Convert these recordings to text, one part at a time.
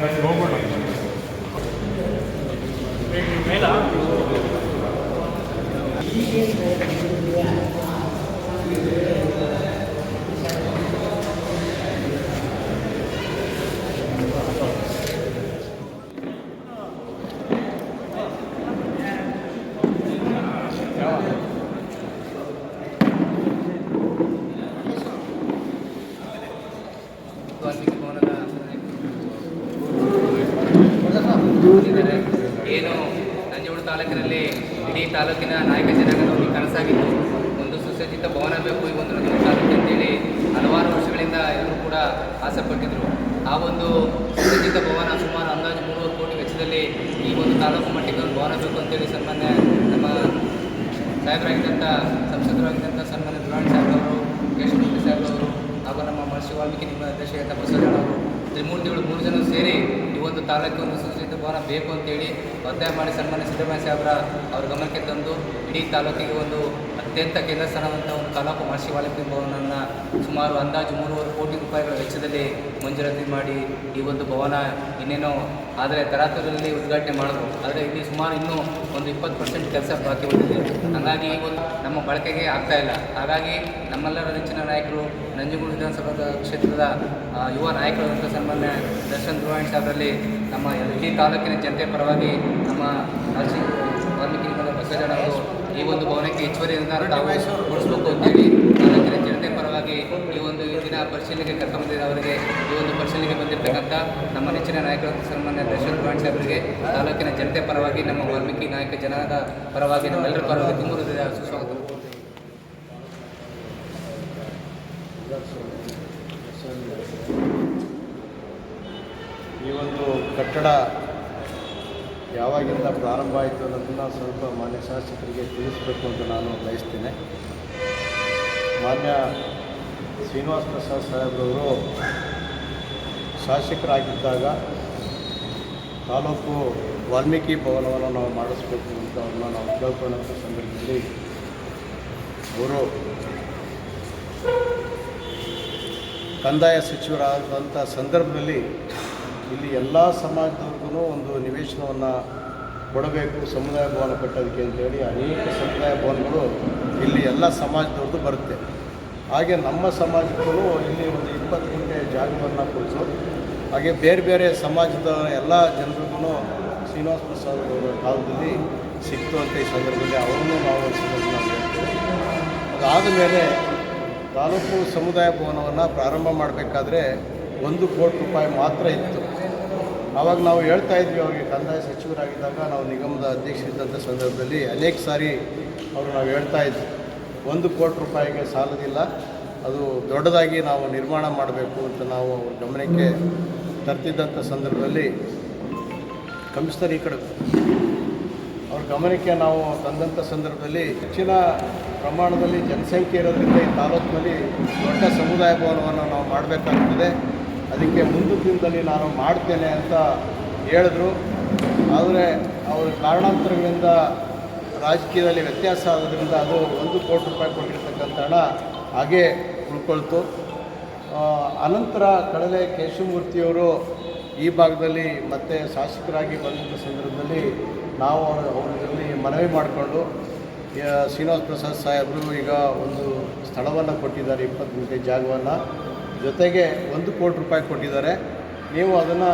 ಹೋಗೋಣ ಮೇಲ ವಾಲ್ಮೀಕಿ ಭವನದ ಇದ್ದಾರೆ. ಏನು ತಾಲೂಕಿನಲ್ಲಿ ಇಡೀ ತಾಲೂಕಿನ ನಾಯಕ ಜನಾಂಗದ ಕನಸಾಗಿತ್ತು. ಒಂದು ಸುಸಜ್ಜಿತ ಭವನ ಬೇಕು ಈ ಒಂದು ನಮ್ಮ ತಾಲೂಕು ಅಂತೇಳಿ ಹಲವಾರು ವರ್ಷಗಳಿಂದ ಎಲ್ಲರೂ ಕೂಡ ಆಸೆಪಟ್ಟಿದ್ದರು ಆ ಒಂದು ಸುಸಜ್ಜಿತ ಭವನ ಸುಮಾರು ಅಂದಾಜು ಮೂರು ಕೋಟಿ ವೆಚ್ಚದಲ್ಲಿ ಈ ಒಂದು ತಾಲೂಕು ಮಟ್ಟಿಗೆ ಒಂದು ಭವನ ಬೇಕು ಅಂತೇಳಿ ಸನ್ಮಾನ್ಯ ನಮ್ಮ ಸಾಹೇಬರಾಗಿದ್ದಂಥ, ಸಂಸದರಾಗಿದ್ದಂಥ ಸನ್ಮಾನ್ಯ ದುರಾಣಿ ಸಾಹೇಬ್ರವರು ಕೇಶವಮೂರ್ತಿ ಸಾಹೇಬ್ರವರು ಹಾಗೂ ನಮ್ಮ ಮಹರ್ಷಿ ವಾಲ್ಮೀಕಿ ನಿಮ್ಮ ಅಧ್ಯಕ್ಷ ಬಸವರಾಜ್ ಅವರು. ತ್ರಿಮೂರ್ತಿಗಳು ಮೂರು ಜನ ಸೇರಿ ಈ ಒಂದು ತಾಲೂಕು ಒಂದು ಸುಸಜ್ಜಿತ ಭವನ ಬೇಕು ಅಂತೇಳಿ ಒತ್ತಾಯ ಮಾಡಿ ಸನ್ಮಾನ್ಯ ಸಿದ್ದರಾಮಯ್ಯ ಸಾಹೇಬರ ಅವ್ರ ಗಮನಕ್ಕೆ ತಂದು, ಇಡೀ ತಾಲೂಕಿಗೆ ಒಂದು ಅತ್ಯಂತ ಕೇಂದ್ರ ಒಂದು ತಾಲೂಕು ಮಹರ್ಷಿ ವಾಲ್ಮೀಕಿ ಭವನವನ್ನು ಸುಮಾರು ಅಂದಾಜು ಮೂರುವರೆ ಕೋಟಿ ರೂಪಾಯಿಗಳ ವೆಚ್ಚದಲ್ಲಿ ಮಂಜೂರಾತಿ ಮಾಡಿ ಈ ಒಂದು ಭವನ ಇನ್ನೇನೋ ಆದರೆ ತರಾತುರದಲ್ಲಿ ಉದ್ಘಾಟನೆ ಮಾಡಿದ್ರು. ಆದರೆ ಇಲ್ಲಿ ಸುಮಾರು ಇನ್ನೂ ಒಂದು ಇಪ್ಪತ್ತು ಪರ್ಸೆಂಟ್ ಕೆಲಸ ಬಾಕಿ ಉಳಿದಿದೆ. ಹಾಗಾಗಿ ಈ ಒಂದು ನಮ್ಮ ಬಳಕೆಗೆ ಆಗ್ತಾ ಇಲ್ಲ. ಹಾಗಾಗಿ ನಮ್ಮೆಲ್ಲರ ನೆಚ್ಚಿನ ನಾಯಕರು, ನಂಜನಗೂಡು ವಿಧಾನಸಭಾ ಕ್ಷೇತ್ರದ ಯುವ ನಾಯಕರಾದಂಥ ಸನ್ಮಾನ್ಯ ದರ್ಶನ್ ಧ್ರುವಾಣಿ ಸಾಹೇಬರಲ್ಲಿ ನಮ್ಮ ಇಡೀ ತಾಲೂಕಿನ ಜನತೆ ಪರವಾಗಿ ನಮ್ಮ ರಾಜಿ ವಾಲ್ಮೀಕಿ ಬಸವರಾಜ್ ಅವರು ಈ ಒಂದು ಭವನಕ್ಕೆ ಹೆಚ್ಚುವರಿಯಿಂದ ತಾವು ಕೊಡಿಸ್ಬೇಕು ಅಂತೇಳಿ ತಾಲೂಕಿನ ಜನತೆ ಪರವಾಗಿ ಈ ಒಂದು ಈ ದಿನ ಪರಿಶೀಲನೆಗೆ ಕರ್ಕೊಂಡಿದ್ದ ಅವರಿಗೆ ಈ ಒಂದು ಪರಿಶೀಲನೆಗೆ ಬಂದಿರತಕ್ಕಂಥ ನಮ್ಮ ನೆಚ್ಚಿನ ನಾಯಕರು, ಸನ್ಮಾನ್ಯ ದರ್ಶನ್ ಧ್ರುವಾಣಿ ಅವರಿಗೆ ತಾಲೂಕಿನ ಜನತೆ ಪರವಾಗಿ, ನಮ್ಮ ವಾಲ್ಮೀಕಿ ನಾಯಕ ಜನರ ಪರವಾಗಿ, ನಮ್ಮೆಲ್ಲರ ಪರವಾಗಿ ತುಂಬ ಸುಸ್ವಾಗತ ಈ ಒಂದು ಕಟ್ಟಡ ಯಾವಾಗಿಂದ ಪ್ರಾರಂಭ ಆಯಿತು ಅನ್ನೋದನ್ನು ಸ್ವಲ್ಪ ಮಾನ್ಯ ಶಾಸಕರಿಗೆ ತಿಳಿಸಬೇಕು ಅಂತ ನಾನು ಬಯಸ್ತೇನೆ. ಮಾನ್ಯ ಶ್ರೀನಿವಾಸ ಪ್ರಸಾದ್ ಸಾಹೇಬ್ರವರು ಶಾಸಕರಾಗಿದ್ದಾಗ ತಾಲೂಕು ವಾಲ್ಮೀಕಿ ಭವನವನ್ನು ನಾವು ಮಾಡಿಸ್ಬೇಕು ಅಂತ ಅವ್ರನ್ನ ನಾವು ಕೇಳ್ಕೊಳ್ಳೋಂಥ ಸಂದರ್ಭದಲ್ಲಿ ಅವರು ಕಂದಾಯ ಸಚಿವರಾದಂಥ ಸಂದರ್ಭದಲ್ಲಿ ಇಲ್ಲಿ ಎಲ್ಲ ಸಮಾಜದವ್ರಿಗೂ ಒಂದು ನಿವೇಶನವನ್ನು ಕೊಡಬೇಕು, ಸಮುದಾಯ ಭವನ ಕಟ್ಟೋದಕ್ಕೆ ಅಂತೇಳಿ ಅನೇಕ ಸಮುದಾಯ ಭವನಗಳು ಇಲ್ಲಿ ಎಲ್ಲ ಸಮಾಜದವ್ರದ್ದು ಬರುತ್ತೆ. ಹಾಗೆ ನಮ್ಮ ಸಮಾಜಕ್ಕೂ ಇಲ್ಲಿ ಒಂದು ಇಪ್ಪತ್ತು ಗಂಟೆ ಜಾಗವನ್ನು ಕೊಡಿಸು. ಹಾಗೆ ಬೇರೆ ಬೇರೆ ಸಮಾಜದ ಎಲ್ಲ ಜನರಿಗೂ ಶ್ರೀನಿವಾಸ ಪ್ರಸಾದ್ ಅವರ ಕಾಲದಲ್ಲಿ ಸಿಕ್ತು ಅಂತ ಈ ಸಂದರ್ಭದಲ್ಲಿ ಅವರನ್ನು ನಾವು ಹೇಳ್ತೇವೆ ಅದಾದ ಮೇಲೆ ತಾಲೂಕು ಸಮುದಾಯ ಭವನವನ್ನು ಪ್ರಾರಂಭ ಮಾಡಬೇಕಾದ್ರೆ ಒಂದು ಕೋಟಿ ರೂಪಾಯಿ ಮಾತ್ರ ಇತ್ತು. ಆವಾಗ ನಾವು ಹೇಳ್ತಾ ಇದ್ವಿ, ಅವರಿಗೆ ಕಂದಾಯ ಸಚಿವರಾಗಿದ್ದಾಗ ನಾವು ನಿಗಮದ ಅಧ್ಯಕ್ಷರಿದ್ದಂಥ ಸಂದರ್ಭದಲ್ಲಿ ಅನೇಕ ಸಾರಿ ಅವರು ನಾವು ಹೇಳ್ತಾ ಇದ್ವಿ. ಒಂದು ಕೋಟಿ ರೂಪಾಯಿಗೆ ಸಾಲದಿಲ್ಲ. ಅದು ದೊಡ್ಡದಾಗಿ ನಾವು ನಿರ್ಮಾಣ ಮಾಡಬೇಕು ಅಂತ ನಾವು ಗಮನಕ್ಕೆ ತರ್ತಿದ್ದಂಥ ಸಂದರ್ಭದಲ್ಲಿ ಕಮಿಷನರ್ ಈ ಕಡೆ ಅವ್ರ ಗಮನಕ್ಕೆ ನಾವು ತಂದಂಥ ಸಂದರ್ಭದಲ್ಲಿ ಹೆಚ್ಚಿನ ಪ್ರಮಾಣದಲ್ಲಿ ಜನಸಂಖ್ಯೆ ಇರೋದ್ರಿಂದ ಈ ತಾಲೂಕಿನಲ್ಲಿ ದೊಡ್ಡ ಸಮುದಾಯ ಭವನವನ್ನು ನಾವು ಮಾಡಬೇಕಾಗ್ತದೆ. ಅದಕ್ಕೆ ಮುಂದಿನ ದಿನದಲ್ಲಿ ನಾನು ಮಾಡ್ತೇನೆ ಅಂತ ಹೇಳಿದ್ರು. ಆದರೆ ಅವರ ಕಾರಣಾಂತರಗಳಿಂದ ರಾಜಕೀಯದಲ್ಲಿ ವ್ಯತ್ಯಾಸ ಆಗೋದ್ರಿಂದ ಅದು ಒಂದು ಕೋಟಿ ರೂಪಾಯಿ ಕೊಟ್ಟಿರ್ತಕ್ಕಂಥ ಹಣ ಹಾಗೇ ಉಳ್ಕೊಳ್ತು. ಅನಂತರ ಕಳಲೆ ಕೇಶವಮೂರ್ತಿಯವರು ಈ ಭಾಗದಲ್ಲಿ ಮತ್ತೆ ಶಾಸಕರಾಗಿ ಬಂದಂಥ ಸಂದರ್ಭದಲ್ಲಿ ನಾವು ಅವರ ಅವರಲ್ಲಿ ಮನವಿ ಮಾಡಿಕೊಂಡು ಶ್ರೀನಿವಾಸ ಪ್ರಸಾದ್ ಸಾಹೇಬರು ಈಗ ಒಂದು ಸ್ಥಳವನ್ನು ಕೊಟ್ಟಿದ್ದಾರೆ, ಇಪ್ಪತ್ತು ಗುಂಟೆ ಜಾಗವನ್ನು. ಜೊತೆಗೆ ಒಂದು ಕೋಟಿ ರೂಪಾಯಿ ಕೊಟ್ಟಿದ್ದಾರೆ. ನೀವು ಅದನ್ನು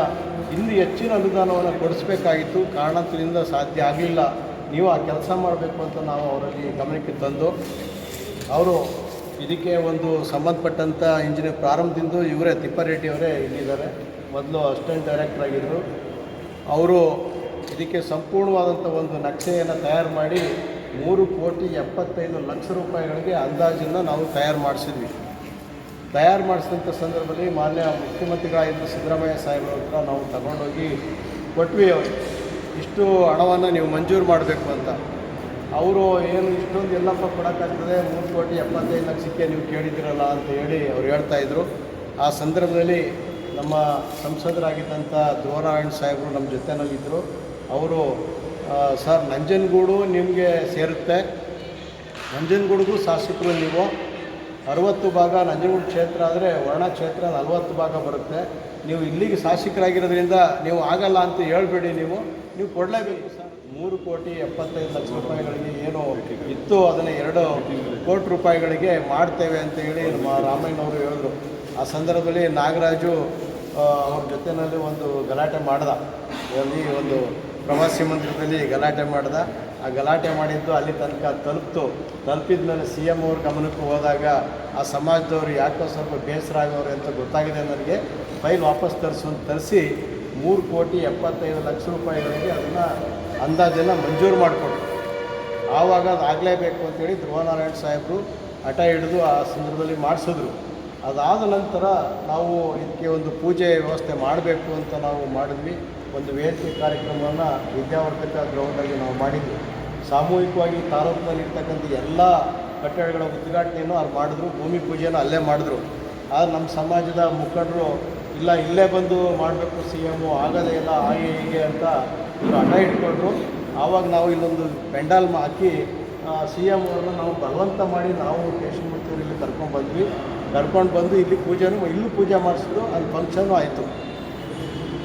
ಇನ್ನೂ ಹೆಚ್ಚಿನ ಅನುದಾನವನ್ನು ಕೊಡಿಸ್ಬೇಕಾಗಿತ್ತು. ಕಾರಣದಿಂದ ಸಾಧ್ಯ ಆಗಲಿಲ್ಲ. ನೀವು ಆ ಕೆಲಸ ಮಾಡಬೇಕು ಅಂತ ನಾವು ಅವರಲ್ಲಿ ಗಮನಕ್ಕೆ ತಂದು, ಅವರು ಇದಕ್ಕೆ ಒಂದು ಸಂಬಂಧಪಟ್ಟಂಥ ಇಂಜಿನಿಯರ್ ಪ್ರಾರಂಭದಿಂದ ಇವರೇ ತಿಪ್ಪಾರೆಡ್ಡಿ ಅವರೇ ಇಲ್ಲಿದ್ದಾರೆ. ಮೊದಲು ಅಸಿಸ್ಟೆಂಟ್ ಡೈರೆಕ್ಟರ್ ಆಗಿದ್ದರು. ಅವರು ಇದಕ್ಕೆ ಸಂಪೂರ್ಣವಾದಂಥ ಒಂದು ನಕ್ಷೆಯನ್ನು ತಯಾರು ಮಾಡಿ ಮೂರು ಕೋಟಿ ಎಪ್ಪತ್ತೈದು ಲಕ್ಷ ರೂಪಾಯಿಗಳಿಗೆ ಅಂದಾಜನ್ನು ನಾವು ತಯಾರು ಮಾಡಿಸಿದ್ವಿ. ತಯಾರು ಮಾಡಿಸಿದಂಥ ಸಂದರ್ಭದಲ್ಲಿ ಮಾನ್ಯ ಮುಖ್ಯಮಂತ್ರಿಗಳಾಗಿದ್ದ ಸಿದ್ದರಾಮಯ್ಯ ಸಾಹೇಬ್ರ ಹತ್ರ ನಾವು ತಗೊಂಡೋಗಿ ಕೊಟ್ವಿ ಅವ್ರಿಗೆ. ಇಷ್ಟು ಹಣವನ್ನು ನೀವು ಮಂಜೂರು ಮಾಡಬೇಕು ಅಂತ. ಅವರು ಏನು ಇಷ್ಟೊಂದು ಎಲ್ಲಪ್ಪ ಕೊಡೋಕ್ಕಾಗ್ತದೆ, ಮೂರು ಕೋಟಿ ಎಪ್ಪತ್ತೈದು ಲಕ್ಷಕ್ಕೆ ನೀವು ಕೇಳಿದ್ದೀರಲ್ಲ ಅಂತ ಹೇಳಿ ಅವ್ರು ಹೇಳ್ತಾಯಿದ್ರು ಆ ಸಂದರ್ಭದಲ್ಲಿ ನಮ್ಮ ಸಂಸದರಾಗಿದ್ದಂಥ ದೋರಾಯಣ್ ಸಾಹೇಬರು ನಮ್ಮ ಜೊತೆನಲ್ಲಿದ್ದರು ಅವರು ಸರ್, ನಂಜನಗೂಡು ನಿಮಗೆ ಸೇರುತ್ತೆ. ನಂಜನಗೂಡಿಗೂ ಶಾಸಕರು ನೀವು. ಅರವತ್ತು ಭಾಗ ನಂಜನಗೂಡು ಕ್ಷೇತ್ರ ಆದರೆ ವರ್ಣ ಕ್ಷೇತ್ರ ನಲವತ್ತು ಭಾಗ ಬರುತ್ತೆ. ನೀವು ಇಲ್ಲಿಗೆ ಶಾಸಕರಾಗಿರೋದ್ರಿಂದ ನೀವು ಆಗಲ್ಲ ಅಂತ ಹೇಳ್ಬೇಡಿ ನೀವು. ನೀವು ಕೊಡಲೇಬೇಕು ಸರ್. ಮೂರು ಕೋಟಿ ಎಪ್ಪತ್ತೈದು ಲಕ್ಷ ರೂಪಾಯಿಗಳಿಗೆ ಏನು ಇತ್ತು, ಅದನ್ನು ಎರಡು ಕೋಟಿ ರೂಪಾಯಿಗಳಿಗೆ ಮಾಡ್ತೇವೆ ಅಂತ ಹೇಳಿ ನಮ್ಮ ರಾಮಯ್ಯನವರು ಹೇಳಿದ್ರು. ಆ ಸಂದರ್ಭದಲ್ಲಿ ನಾಗರಾಜು ಅವ್ರ ಜೊತೆಯಲ್ಲಿ ಒಂದು ಗಲಾಟೆ ಮಾಡ್ದ. ಅಲ್ಲಿ ಒಂದು ಪ್ರವಾಸಿ ಮಂದಿರದಲ್ಲಿ ಗಲಾಟೆ ಮಾಡ್ದ. ಆ ಗಲಾಟೆ ಮಾಡಿದ್ದು ಅಲ್ಲಿ ತನಕ ತಲುಪ್ತು. ತಲುಪಿದ ಮೇಲೆ ಸಿ ಎಂ ಅವ್ರ ಗಮನಕ್ಕೆ ಹೋದಾಗ ಆ ಸಮಾಜದವರು ಯಾಕೋ ಸ್ವಲ್ಪ ಬೇಸರ ಆಗೋರು ಅಂತ ಗೊತ್ತಾಗಿದೆ ನನಗೆ. ಫೈಲ್ ವಾಪಸ್ ತರಿಸು ಅಂತ ತರಿಸಿ ಮೂರು ಕೋಟಿ ಎಪ್ಪತ್ತೈದು ಲಕ್ಷ ರೂಪಾಯಿಗಳಿಗೆ ಅದನ್ನು ಅಂದಾಜನ್ನು ಮಂಜೂರು ಮಾಡಿಕೊಟ್ರು. ಆವಾಗ ಅದು ಆಗಲೇಬೇಕು ಅಂತೇಳಿ ಧ್ರುವನಾರಾಯಣ ಸಾಹೇಬರು ಹಠ ಹಿಡಿದು ಆ ಸಂದರ್ಭದಲ್ಲಿ ಮಾಡಿಸಿದ್ರು. ಅದಾದ ನಂತರ ನಾವು ಇದಕ್ಕೆ ಒಂದು ಪೂಜೆ ವ್ಯವಸ್ಥೆ ಮಾಡಬೇಕು ಅಂತ ನಾವು ಮಾಡಿದ್ವಿ. ಒಂದು ವೇದಿಕೆ ಕಾರ್ಯಕ್ರಮವನ್ನು ವಿದ್ಯಾವರ್ಧಕ ಗ್ರೌಂಡಲ್ಲಿ ನಾವು ಮಾಡಿದ್ವಿ. ಸಾಮೂಹಿಕವಾಗಿ ತಾಲೂಕಿನಲ್ಲಿರ್ತಕ್ಕಂಥ ಎಲ್ಲ ಕಟ್ಟಡಗಳ ಉದ್ಘಾಟನೆಯನ್ನು ಅವ್ರು ಮಾಡಿದ್ರು. ಭೂಮಿ ಪೂಜೆಯನ್ನು ಅಲ್ಲೇ ಮಾಡಿದ್ರು. ಆದರೆ ನಮ್ಮ ಸಮಾಜದ ಮುಖಂಡರು ಇಲ್ಲ, ಇಲ್ಲೇ ಬಂದು ಮಾಡಬೇಕು ಸಿ ಎಮ್ಮು ಆಗೋದೇ ಇಲ್ಲ, ಹಾಗೆ ಹೀಗೆ ಅಂತ ಇವರು ಹಠ ಇಟ್ಕೊಂಡ್ರು. ಆವಾಗ ನಾವು ಇಲ್ಲೊಂದು ಪೆಂಡಾಲ್ ಹಾಕಿ ಸಿ ಎಂ ಅವ್ರನ್ನ ನಾವು ಬಲವಂತ ಮಾಡಿ ನಾವು ಕೇಶವಮೂರ್ತಿಯವ್ರು ಇಲ್ಲಿ ಕರ್ಕೊಂಡು ಬಂದ್ವಿ. ಕರ್ಕೊಂಡು ಬಂದು ಇಲ್ಲಿ ಪೂಜೆನೂ, ಇಲ್ಲೂ ಪೂಜೆ ಮಾಡಿಸಿದ್ರು ಅಲ್ಲಿ ಫಂಕ್ಷನು ಆಯಿತು.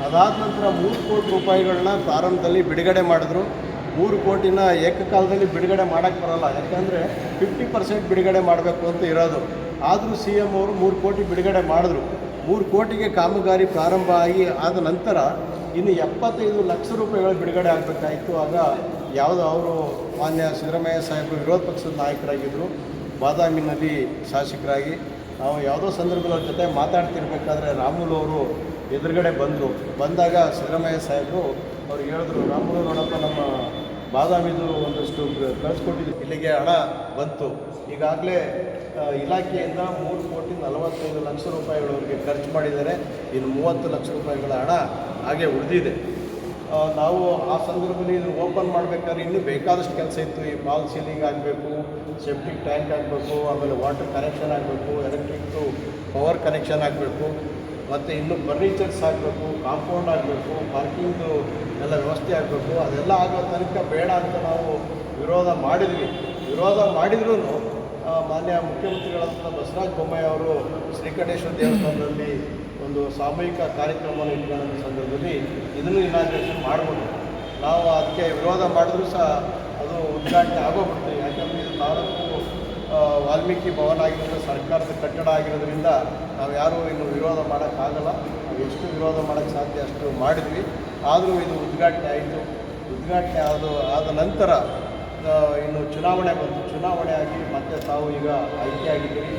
ಅದಾದ ನಂತರ ಮೂರು ಕೋಟಿ ರೂಪಾಯಿಗಳನ್ನ ಪ್ರಾರಂಭದಲ್ಲಿ ಬಿಡುಗಡೆ ಮಾಡಿದ್ರು. ಮೂರು ಕೋಟಿನ ಏಕಕಾಲದಲ್ಲಿ ಬಿಡುಗಡೆ ಮಾಡೋಕ್ಕೆ ಬರೋಲ್ಲ, ಯಾಕಂದರೆ ಫಿಫ್ಟಿ ಪರ್ಸೆಂಟ್ ಬಿಡುಗಡೆ ಮಾಡಬೇಕು ಅಂತ ಇರೋದು. ಆದರೂ ಸಿ ಎಂ ಅವರು ಮೂರು ಕೋಟಿ ಬಿಡುಗಡೆ ಮಾಡಿದ್ರು. ಮೂರು ಕೋಟಿಗೆ ಕಾಮಗಾರಿ ಪ್ರಾರಂಭ ಆಗಿ ಆದ ನಂತರ ಇನ್ನು ಎಪ್ಪತ್ತೈದು ಲಕ್ಷ ರೂಪಾಯಿಗಳು ಬಿಡುಗಡೆ ಆಗಬೇಕಾಯಿತು. ಆಗ ಯಾವುದೋ ಅವರು ಮಾನ್ಯ ಸಿದ್ದರಾಮಯ್ಯ ಸಾಹೇಬರು ವಿರೋಧ ಪಕ್ಷದ ನಾಯಕರಾಗಿದ್ದರು ಬಾದಾಮಿನಲ್ಲಿ ಶಾಸಕರಾಗಿ. ನಾವು ಯಾವುದೋ ಸಂದರ್ಭದಲ್ಲಿ ಅವ್ರ ಜೊತೆ ಮಾತಾಡ್ತಿರ್ಬೇಕಾದ್ರೆ ರಾಮುಲು ಅವರು ಎದುರುಗಡೆ ಬಂದರು. ಬಂದಾಗ ಸಿದ್ದರಾಮಯ್ಯ ಸಾಹೇಬರು ಅವ್ರು ಹೇಳಿದ್ರು, ರಾಮುಲು ನೋಡಪ್ಪ, ನಮ್ಮ ಬಾದಾಮಿದು ಒಂದಷ್ಟು ಕಳಿಸ್ಕೊಟ್ಟಿದ್ದು ಇಲ್ಲಿಗೆ ಹಣ ಬಂತು. ಈಗಾಗಲೇ ಇಲಾಖೆಯಿಂದ ಮೂರು ಕೋಟಿ ನಲವತ್ತೈದು ಲಕ್ಷ ರೂಪಾಯಿಗಳವರಿಗೆ ಖರ್ಚು ಮಾಡಿದ್ದಾರೆ. ಇನ್ನು ಮೂವತ್ತು ಲಕ್ಷ ರೂಪಾಯಿಗಳ ಹಣ ಹಾಗೆ ಉಳಿದಿದೆ. ನಾವು ಆ ಸಂದರ್ಭದಲ್ಲಿ ಇದು ಓಪನ್ ಮಾಡಬೇಕಾದ್ರೆ ಇನ್ನೂ ಬೇಕಾದಷ್ಟು ಕೆಲಸ ಇತ್ತು. ಈ ಬಾಲ್ ಸೀಲಿಂಗ್ ಆಗಬೇಕು ಸೆಪ್ಟಿಕ್ ಟ್ಯಾಂಕ್ ಆಗಬೇಕು, ಆಮೇಲೆ ವಾಟರ್ ಕನೆಕ್ಷನ್ ಆಗಬೇಕು, ಎಲೆಕ್ಟ್ರಿಕ್ದು ಪವರ್ ಕನೆಕ್ಷನ್ ಆಗಬೇಕು. ಮತ್ತು ಇನ್ನು ಫರ್ನಿಚರ್ಸ್ ಆಗಬೇಕು, ಕಾಂಪೌಂಡ್ ಆಗಬೇಕು ಪಾರ್ಕಿಂಗ್ದು ಎಲ್ಲ ವ್ಯವಸ್ಥೆ ಆಗಬೇಕು, ಅದೆಲ್ಲ ಆಗೋ ತನಕ ಬೇಡ ಅಂತ ನಾವು ವಿರೋಧ ಮಾಡಿದ್ವಿ. ವಿರೋಧ ಮಾಡಿದ್ರೂ ಮಾನ್ಯ ಮುಖ್ಯಮಂತ್ರಿಗಳಾದಂಥ ಬಸವರಾಜ ಬೊಮ್ಮಾಯಿ ಅವರು ಶ್ರೀಕಂಠೇಶ್ವರ ದೇವಸ್ಥಾನದಲ್ಲಿ ಒಂದು ಸಾಮೂಹಿಕ ಕಾರ್ಯಕ್ರಮವನ್ನು ಇಟ್ಕೊಳ್ಳೋ ಸಂದರ್ಭದಲ್ಲಿ ಇದನ್ನು ಇನಾಗ್ರೇಷನ್ ಮಾಡ್ಬೋದು. ನಾವು ಅದಕ್ಕೆ ವಿರೋಧ ಮಾಡಿದ್ರೂ ಸಹ ಅದು ಉದ್ಘಾಟನೆ ಆಗೋಗ್ಬಿಡ್ತೀವಿ ಯಾಕಂದರೆ ಇದು ತಾಲೂಕು ಆ, ವಾಲ್ಮೀಕಿ ಭವನ ಆಗಿರೋದು, ಸರ್ಕಾರದ ಕಟ್ಟಡ ಆಗಿರೋದ್ರಿಂದ ನಾವು ಯಾರೂ ಇನ್ನು ವಿರೋಧ ಮಾಡೋಕ್ಕಾಗಲ್ಲ. ನಾವು ಎಷ್ಟು ವಿರೋಧ ಮಾಡೋಕ್ಕೆ ಸಾಧ್ಯ ಅಷ್ಟು ಮಾಡಿದ್ವಿ. ಆದರೂ ಇದು ಉದ್ಘಾಟನೆ ಆಯಿತು. ಉದ್ಘಾಟನೆ ಆದ ಆದ ನಂತರ ಇನ್ನು ಚುನಾವಣೆ ಬಂತು. ಚುನಾವಣೆ ಆಗಿ ಮತ್ತೆ ತಾವು ಈಗ ಆಯ್ಕೆಯಾಗಿದ್ದೀರಿ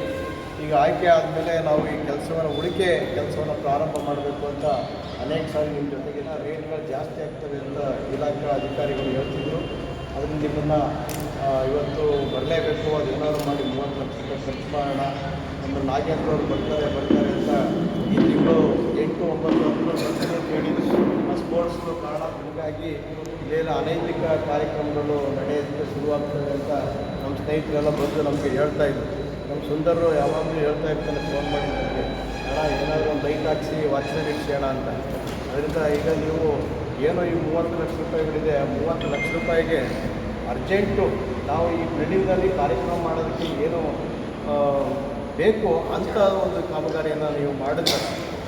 ಈಗ ಆಯ್ಕೆ ಆದಮೇಲೆ ನಾವು ಈ ಕೆಲಸವನ್ನು, ಉಳಿಕೆ ಕೆಲಸವನ್ನು ಪ್ರಾರಂಭ ಮಾಡಬೇಕು ಅಂತ ಅನೇಕ ಸಾರಿ ನಿಮ್ಮ ಜೊತೆಗಿನ ರೇಟ್ಗಳು ಜಾಸ್ತಿ ಆಗ್ತವೆ ಅಂತ ಇಲಾಖಾ ಅಧಿಕಾರಿಗಳು ಹೇಳ್ತಿದ್ರು. ಅದರಿಂದ ನಿಮ್ಮನ್ನು ಇವತ್ತು ಬರಲೇಬೇಕು ಅದೇನಾದ್ರು ಮಾಡಿ ಮೂವತ್ತು ಲಕ್ಷ ರೂಪಾಯಿ ಖರ್ಚು ಮಾಡೋಣ ನಮ್ಮ ನಾಗೇಂದ್ರ ಅವರು ಬರ್ತಾರೆ ಬರ್ತಾರೆ ಅಂತ ಈ ತಿಂಗಳು ಎಂಟು, ಒಂಬತ್ತು ಅಂತ ಹೇಳಿದ್ರು ಆ ಸ್ಪೋರ್ಟ್ಸ್ಗಳು ಕಾರಣ ಹಾಗಾಗಿ ಇಲ್ಲೆಲ್ಲ ಅನೈತಿಕ ಕಾರ್ಯಕ್ರಮಗಳು ನಡೆಯೋದಕ್ಕೆ ಶುರುವಾಗ್ತವೆ ಅಂತ ನಮ್ಮ ಸ್ನೇಹಿತರೆಲ್ಲ ಬಂದು ನಮಗೆ ಹೇಳ್ತಾ ಇದ್ರು. ನಮ್ಮ ಸುಂದರರು ಯಾವಾಗಲೂ ಹೇಳ್ತಾ ಇರ್ತಾನೆ ಫೋನ್ ಮಾಡಿ ನಮಗೆ. ಅಣ್ಣ, ಏನಾದರೂ ಒಂದು ಲೈಟ್ ಹಾಕ್ಸಿ ವಾಚ್ಮೆನ್ ಇಡ್ಸೋಣ ಅಂತ. ಅದರಿಂದ ಈಗ ನೀವು ಏನೋ ಈ ಮೂವತ್ತು ಲಕ್ಷ ರೂಪಾಯಿಗಳಿದೆ ಮೂವತ್ತು ಲಕ್ಷ ರೂಪಾಯಿಗೆ ಅರ್ಜೆಂಟು ನಾವು ಈ ಬಿಲ್ಡಿಂಗ್ನಲ್ಲಿ ಕಾರ್ಯಕ್ರಮ ಮಾಡೋದಕ್ಕೆ ಏನು ಬೇಕು ಅಂಥ ಒಂದು ಕಾಮಗಾರಿಯನ್ನು ನೀವು ಮಾಡಿದ್ರೆ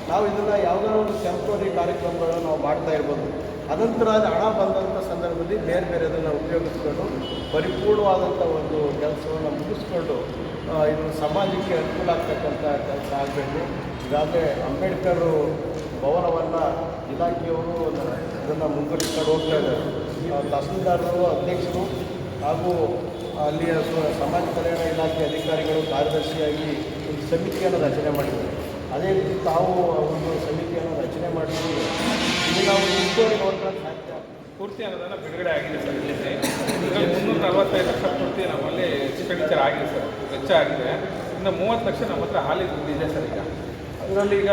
ನಾವು ಇದನ್ನು ಯಾವುದಾದ್ರು ಒಂದು ಟೆಂಪ್ರರಿ ಕಾರ್ಯಕ್ರಮಗಳನ್ನು ನಾವು ಮಾಡ್ತಾ ಇರ್ಬೋದು. ಅನಂತರ ಅದು ಹಣ ಬಂದಂಥ ಸಂದರ್ಭದಲ್ಲಿ ಬೇರೆ ಬೇರೆ ಅದನ್ನು ಉಪಯೋಗಿಸ್ಕೊಂಡು ಪರಿಪೂರ್ಣವಾದಂಥ ಒಂದು ಕೆಲಸವನ್ನು ಮುಗಿಸ್ಕೊಂಡು ಇದು ಸಮಾಜಕ್ಕೆ ಅನುಕೂಲ ಆಗ್ತಕ್ಕಂಥ ಕೆಲಸ ಆಗಬೇಕು. ಈಗಾಗಲೇ ಅಂಬೇಡ್ಕರ್ ಭವನವನ್ನು ಇಲಾಖೆಯವರು ಇದನ್ನು ಮುಂದುವರಿಸ್ಕೊಂಡು ಹೋಗ್ತಾ ಇದ್ದಾರೆ. ತಹಸೀಲ್ದಾರರು, ಅಧ್ಯಕ್ಷರು ಹಾಗೂ ಅಲ್ಲಿಯ ಸಮಾಜ ಕಲ್ಯಾಣ ಇಲಾಖೆ ಅಧಿಕಾರಿಗಳು ಕಾರ್ಯದರ್ಶಿಯಾಗಿ ಒಂದು ಸಮಿತಿಯನ್ನು ರಚನೆ ಮಾಡಿದ್ದಾರೆ ಅದೇ ರೀತಿ ತಾವು ಒಂದು ಸಮಿತಿಯನ್ನು ರಚನೆ ಮಾಡಿದ್ದು ಇಲ್ಲಿ ನಾವು ಸಾಧ್ಯ. ಪೂರ್ತಿ ಅನುದಾನ ಬಿಡುಗಡೆ ಆಗಿದೆ ಸರ್ ಇಲ್ಲಿ. ಮುನ್ನೂರ ನಲವತ್ತೈದು ಲಕ್ಷ ಪೂರ್ತಿ ನಮ್ಮಲ್ಲಿ ಎಕ್ಸ್ಪೆಂಡಿಚರ್ ಆಗಿದೆ ಸರ್. ವೆಚ್ಚ ಆಗಿದೆ. ಇನ್ನು ಮೂವತ್ತು ಲಕ್ಷ ನಮ್ಮ ಹತ್ರ ಹಾಲಿ ದುಡ್ಡಿದೆ ಸರ್ ಈಗ. ಅದರಲ್ಲಿ ಈಗ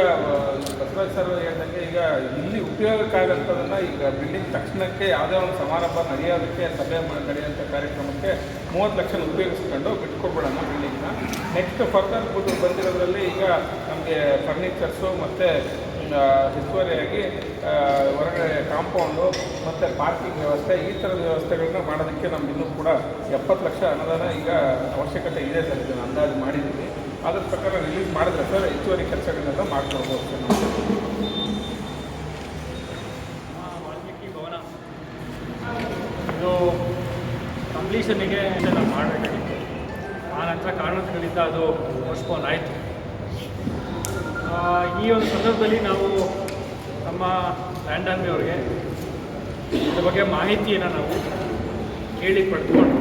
ಬಸವರಾಜ್ ಸರ್ ಹೇಳ್ದಂಗೆ ಈಗ ಇಲ್ಲಿ ಉಪಯೋಗಕ್ಕಾಗಂಥದ್ದನ್ನು ಈಗ ಬಿಲ್ಡಿಂಗ್ ತಕ್ಷಣಕ್ಕೆ ಯಾವುದೇ ಒಂದು ಸಮಾರಂಭ ನಡೆಯೋದಕ್ಕೆ, ಸಭೆ ನಡೆಯುವಂಥ ಕಾರ್ಯಕ್ರಮಕ್ಕೆ ಮೂವತ್ತು ಲಕ್ಷ ಉಪಯೋಗಿಸ್ಕೊಂಡು ಬಿಟ್ಕೊಬಿಡೋಣ ಬಿಲ್ಡಿಂಗ್ನ. ನೆಕ್ಸ್ಟ್ ಫರ್ದರ್ ಬಂದಿರೋದ್ರಲ್ಲಿ ಈಗ ನಮಗೆ ಫರ್ನಿಚರ್ಸು ಮತ್ತು ಹೆಚ್ಚುವರಿಯಾಗಿ ಹೊರಗಡೆ ಕಾಂಪೌಂಡು ಮತ್ತು ಪಾರ್ಕಿಂಗ್ ವ್ಯವಸ್ಥೆ ಈ ಥರದ ವ್ಯವಸ್ಥೆಗಳನ್ನ ಮಾಡೋದಕ್ಕೆ ನಮ್ಗೆ ಇನ್ನೂ ಕೂಡ ಎಪ್ಪತ್ತು ಲಕ್ಷ ಅನುದಾನ ಈಗ ಅವಶ್ಯಕತೆ ಇದೆ ಸರ್, ಇದನ್ನು ಅಂದಾಜು ಮಾಡಿದ್ದೀವಿ. ಅದ್ರ ಪ್ರಕಾರ ರಿಲೀಸ್ ಮಾಡಿದ್ರೆ ಸರ್ ಹೆಚ್ಚುವರಿ ಕೆಲಸಗಳನ್ನೆಲ್ಲ ಮಾಡ್ಕೊಡ್ಬೋದು ಸರ್ ವಾಲ್ಮೀಕಿ ಭವನ. ಇದು ಕಂಪ್ಲೀಷನ್ನಿಗೆ ಇದೆಲ್ಲ ಮಾಡಬೇಕಾಗಿತ್ತು. ಆ ನಂತರ ಕಾರಣಗಳಿಂದ ಅದು ಪೋಸ್ಟ್ಪೋನ್ ಆಯಿತು. ಈ ಒಂದು ಸಂದರ್ಭದಲ್ಲಿ ನಾವು ನಮ್ಮ ಲ್ಯಾಂಡ್ ಅವರಿಗೆ ಇದ್ರ ಬಗ್ಗೆ ಮಾಹಿತಿಯನ್ನು ನಾವು ಕೇಳಿ ಪಡೆದುಕೊಂಡು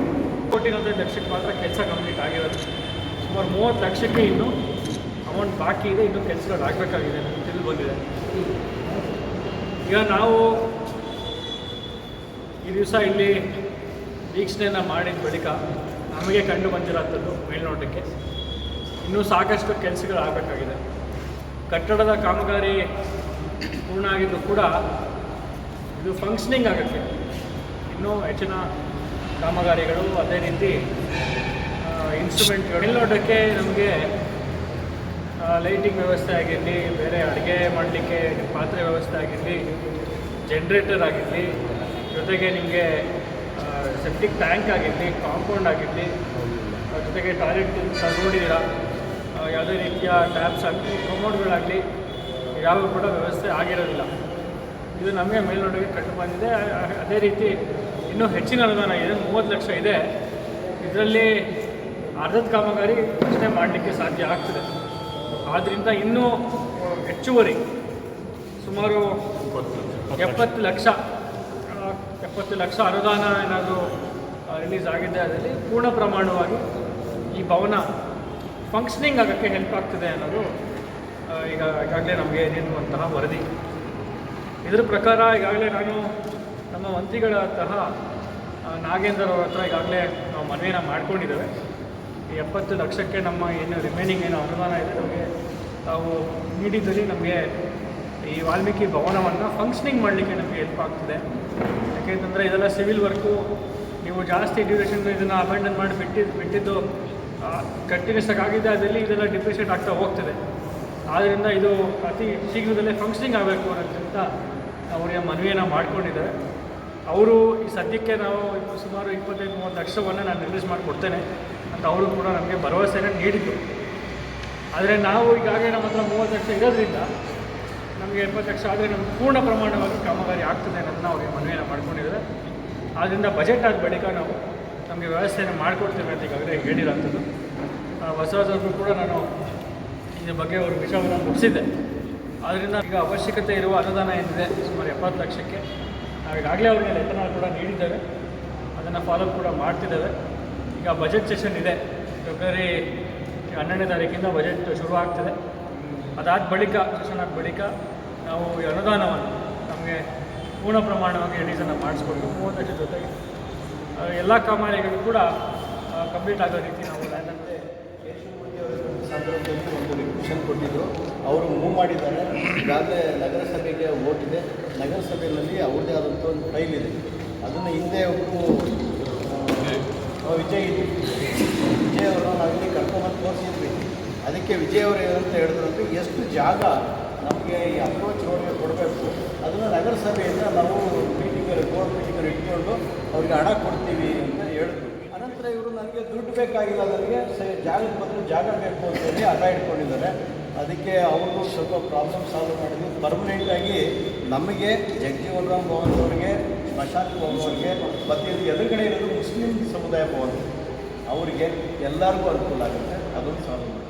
ಕೋಟಿ ನಲವತ್ತೈದು ಲಕ್ಷಕ್ಕೆ ಮಾತ್ರ ಕೆಲಸ ಕಂಪ್ಲೀಟ್ ಆಗಿರೋದು. ಸುಮಾರು ಮೂವತ್ತು ಲಕ್ಷಕ್ಕೆ ಇನ್ನು ಅಮೌಂಟ್ ಬಾಕಿ ಇದೆ, ಇನ್ನು ಕೆಲಸಗಳು ಆಗಬೇಕಾಗಿದೆ, ನಮ್ಗೆ ತಿಳಿದು ಬಂದಿದೆ. ಈಗ ನಾವು ಈ ದಿವಸ ಇಲ್ಲಿ ವೀಕ್ಷಣೆಯನ್ನು ಮಾಡಿದ ಬಳಿಕ ನಮಗೆ ಕಂಡು ಬಂದಿರೋಂಥದ್ದು ಮೇಲ್ನೋಟಕ್ಕೆ. ಇನ್ನೂ ಸಾಕಷ್ಟು ಕೆಲಸಗಳು ಆಗಬೇಕಾಗಿದೆ. ಕಟ್ಟಡದ ಕಾಮಗಾರಿ ಪೂರ್ಣ ಆಗಿದ್ದು ಕೂಡ ಇದು ಫಂಕ್ಷನಿಂಗ್ ಆಗುತ್ತೆ ಇನ್ನೂ ಹೆಚ್ಚಿನ ಕಾಮಗಾರಿಗಳು ಅದೇ ರೀತಿ ಇನ್ಸ್ಟ್ರೂಮೆಂಟ್ಗಳು ಮೇಲ್ನೋಟಕ್ಕೆ ನಮಗೆ ಲೈಟಿಂಗ್ ವ್ಯವಸ್ಥೆ ಆಗಿರಲಿ, ಬೇರೆ ಅಡುಗೆ ಮಾಡಲಿಕ್ಕೆ ಪಾತ್ರೆ ವ್ಯವಸ್ಥೆ ಆಗಿರಲಿ ಜನ್ರೇಟರ್ ಆಗಿರಲಿ, ಜೊತೆಗೆ ನಿಮಗೆ ಸೆಪ್ಟಿಕ್ ಟ್ಯಾಂಕ್ ಆಗಿರಲಿ ಕಾಂಪೌಂಡ್ ಆಗಿರಲಿ ಜೊತೆಗೆ ಟಾಯ್ಲೆಟ್ ತಗೊಂಡಿದ್ದೀರಾ ಯಾವುದೇ ರೀತಿಯ ಟ್ಯಾಪ್ಸ್ ಆಗಲಿ ಕಮೋಡ್ಗಳಾಗಲಿ ಯಾವ ಕೂಡ ವ್ಯವಸ್ಥೆ ಆಗಿರೋದಿಲ್ಲ. ಇದು ನಮಗೆ ಮೇಲ್ನೋಟಕ್ಕೆ ಕಂಡು ಬಂದಿದೆ. ಅದೇ ರೀತಿ ಇನ್ನೂ ಹೆಚ್ಚಿನ ಅನುದಾನ ಇದೆ, ಮೂವತ್ತು ಲಕ್ಷ ಇದೆ. ಇದರಲ್ಲಿ ಅರ್ಧದ ಕಾಮಗಾರಿ ಅಷ್ಟೇ ಮಾಡಲಿಕ್ಕೆ ಸಾಧ್ಯ ಆಗ್ತದೆ. ಆದ್ದರಿಂದ ಇನ್ನೂ ಹೆಚ್ಚುವರಿ ಸುಮಾರು ಎಪ್ಪತ್ತು ಲಕ್ಷ ಎಪ್ಪತ್ತು ಲಕ್ಷ ಅನುದಾನ ಏನಾದರೂ ರಿಲೀಸ್ ಆಗಿದೆ ಅದರಲ್ಲಿ ಪೂರ್ಣ ಪ್ರಮಾಣವಾಗಿ ಈ ಭವನ ಫಂಕ್ಷನಿಂಗ್ ಆಗೋಕ್ಕೆ ಹೆಲ್ಪ್ ಆಗ್ತದೆ ಅನ್ನೋದು ಈಗ ಈಗಾಗಲೇ ನಮಗೆ ನೀಡುವಂತಹ ವರದಿ. ಇದರ ಪ್ರಕಾರ ಈಗಾಗಲೇ ನಾನು ನಮ್ಮ ಮಂತ್ರಿಗಳ ತರಹ ನಾಗೇಂದ್ರ ಅವ್ರ ಹತ್ರ ಈಗಾಗಲೇ ನಾವು ಮನವಿಯನ್ನು ಮಾಡ್ಕೊಂಡಿದ್ದೇವೆ. ಎಪ್ಪತ್ತು ಲಕ್ಷಕ್ಕೆ ನಮ್ಮ ಏನು ರಿಮೈನಿಂಗ್ ಏನು ಅನುದಾನ ಇದೆ, ನಮಗೆ ತಾವು ನೀಡಿದಲ್ಲಿ ನಮಗೆ ಈ ವಾಲ್ಮೀಕಿ ಭವನವನ್ನು ಫಂಕ್ಷನಿಂಗ್ ಮಾಡಲಿಕ್ಕೆ ನಮಗೆ ಹೆಲ್ಪ್ ಆಗ್ತದೆ. ಯಾಕೆಂತಂದರೆ ಇದೆಲ್ಲ ಸಿವಿಲ್ ವರ್ಕು ನೀವು ಜಾಸ್ತಿ ಡ್ಯೂರೇಷನ್ ಇದನ್ನು ಅಬಂಡನ್ ಮಾಡಿ ಬಿಟ್ಟಿದ್ದು ಬಿಟ್ಟಿದ್ದು ಕಂಟಿನ್ಯೂಸ್ ಆಗಿದೆ, ಅದರಲ್ಲಿ ಇದೆಲ್ಲ ಡಿಪ್ರಿಷಿಯೇಟ್ ಆಗ್ತಾ ಹೋಗ್ತದೆ. ಆದ್ದರಿಂದ ಇದು ಅತಿ ಶೀಘ್ರದಲ್ಲೇ ಫಂಕ್ಷನಿಂಗ್ ಆಗಬೇಕು ಅನ್ನೋದ್ರಿಂದ ಅವರಿಗೆ ಮನವಿಯನ್ನು ಮಾಡ್ಕೊಂಡಿದ್ದಾರೆ. ಅವರು ಈ ಸದ್ಯಕ್ಕೆ ನಾವು ಸುಮಾರು ಇಪ್ಪತ್ತೈದು, ಮೂವತ್ತು ಲಕ್ಷವನ್ನು ನಾನು ರಿಲೀಸ್ ಮಾಡಿಕೊಡ್ತೇನೆ. ಅಂತ ಅವರು ಕೂಡ ನಮಗೆ ಭರವಸೆಯನ್ನು ನೀಡಿದ್ದು. ಆದರೆ ನಾವು ಈಗಾಗಲೇ ನಮ್ಮ ಹತ್ರ ಮೂವತ್ತು ಲಕ್ಷ ಇರೋದ್ರಿಂದ ನಮಗೆ ಎಪ್ಪತ್ತು ಲಕ್ಷ ಆದರೆ ನಮ್ಗೆ ಪೂರ್ಣ ಪ್ರಮಾಣವಾಗಿ ಕಾಮಗಾರಿ ಆಗ್ತದೆ ಅನ್ನೋದನ್ನ ಅವರಿಗೆ ಮನವಿಯನ್ನು ಮಾಡ್ಕೊಂಡಿದ್ದಾರೆ. ಆದ್ದರಿಂದ ಬಜೆಟ್ ಆದ ಬಳಿಕ ನಾವು ನಮಗೆ ವ್ಯವಸ್ಥೆಯನ್ನು ಮಾಡಿಕೊಡ್ತೇವೆ ಅಂತ ಈಗಾಗಲೇ ಹೇಳಿರೋಂಥದ್ದು. ಬಸವರಾಜವ್ರಿಗೂ ಕೂಡ ನಾನು ಇದ್ರ ಬಗ್ಗೆ ಅವರು ವಿಷಯವನ್ನು ಮುಗಿಸಿದ್ದೆ. ಆದ್ದರಿಂದ ಈಗ ಅವಶ್ಯಕತೆ ಇರುವ ಅನುದಾನ ಏನಿದೆ, ಸುಮಾರು ಎಪ್ಪತ್ತು ಲಕ್ಷಕ್ಕೆ ನಾವು ಈಗಾಗಲೇ ಅವ್ರಿಗೆ ಲೆಕ್ಕನ ಕೂಡ ನೀಡಿದ್ದೇವೆ. ಅದನ್ನು ಫಾಲೋ ಕೂಡ ಮಾಡ್ತಿದ್ದೇವೆ. ಈಗ ಬಜೆಟ್ ಸೆಷನ್ ಇದೆ. ಫೆಬ್ರವರಿ ಹನ್ನೆರಡನೇ ತಾರೀಕಿಂದ ಬಜೆಟ್ ಶುರು ಆಗ್ತದೆ ಅದಾದ ಬಳಿಕ, ಸೆಷನ್ ಆದ ಬಳಿಕ ನಾವು ಈ ಅನುದಾನವನ್ನು ನಮಗೆ ಪೂರ್ಣ ಪ್ರಮಾಣವಾಗಿ ರಿಲೀಸನ್ನು ಮಾಡಿಸ್ಕೊಂಡು ಮೂವತ್ತು ಲಕ್ಷ ಜೊತೆಗೆ ಎಲ್ಲ ಕಾಮಗಾರಿಗಳು ಕೂಡ ಕಂಪ್ಲೀಟ್ ಆಗೋ ರೀತಿ ನಾವು ಲ್ಯಾಂಡನ್ನು ಸಂದರ್ಭದಲ್ಲಿ ಒಂದು ರಿಕ್ವಿಷನ್ ಕೊಟ್ಟಿದ್ದರು ಅವರು ಮೂವ್ ಮಾಡಿದ್ದಾರೆ. ಈಗಾಗಲೇ ನಗರಸಭೆಗೆ ಇದೆ. ನಗರಸಭೆಯಲ್ಲಿ ಅವ್ರದ್ದೇ ಆದಂಥ ಒಂದು ಫೈಲ್ ಇದೆ. ಅದನ್ನು ಹಿಂದೆ ಒಬ್ಬರು ವಿಜಯ್. ವಿಜಯ್ ಅವರು ನಾವಿಲ್ಲಿ ಕರ್ಕೊಂಬಂದು ತೋರಿಸಿದ್ವಿ. ಅದಕ್ಕೆ ವಿಜಯ್ ಅವರು ಏನಂತ ಹೇಳಿದ್ರು ಅಂದರೆ ಎಷ್ಟು ಜಾಗ ನಮಗೆ ಈ ಅಪ್ರೋಚ್ ರೋಡ್ಗೆ ಕೊಡಬೇಕು. ಅದನ್ನು ನಗರಸಭೆಯಿಂದ ನಾವು ಮೀಟಿಂಗಲ್ಲಿ ಬೋರ್ಡ್ ಮೀಟಿಂಗಲ್ಲಿ ಇಟ್ಕೊಂಡು ಅವ್ರಿಗೆ ಹಣ ಕೊಡ್ತೀವಿ ಅಂತ ಹೇಳಿದ್ರು. ಅನಂತರ ಇವರು ನನಗೆ ದುಡ್ಡು ಬೇಕಾಗಿಲ್ಲ, ನನಗೆ ಜಾಗದ ಬದಲು ಜಾಗ ಬೇಕು ಅಂತ ಹೇಳಿ ಹಣ ಇಟ್ಕೊಂಡಿದ್ದಾರೆ. ಅದಕ್ಕೆ ಅವ್ರಿಗೂ ಸ್ವಲ್ಪ ಪ್ರಾಬ್ಲಮ್ ಸಾಲ್ವ್ ಮಾಡಿದ್ವಿ. ಪರ್ಮನೆಂಟಾಗಿ ನಮಗೆ ಜಗಜೀವನ್ ರಾಮ್ ಭವನ್ ಅವರಿಗೆ, ಪ್ರಶಾಂತ್ ಭವನ್ ಅವರಿಗೆ, ಮತ್ತು ಎದುರುಗಡೆ ಇರೋದು ಮುಸ್ಲಿಂ ಸಮುದಾಯ ಭವನ ಅವರಿಗೆ ಎಲ್ಲರಿಗೂ ಅನುಕೂಲ ಆಗುತ್ತೆ. ಅದೊಂದು ಮಾಡಿ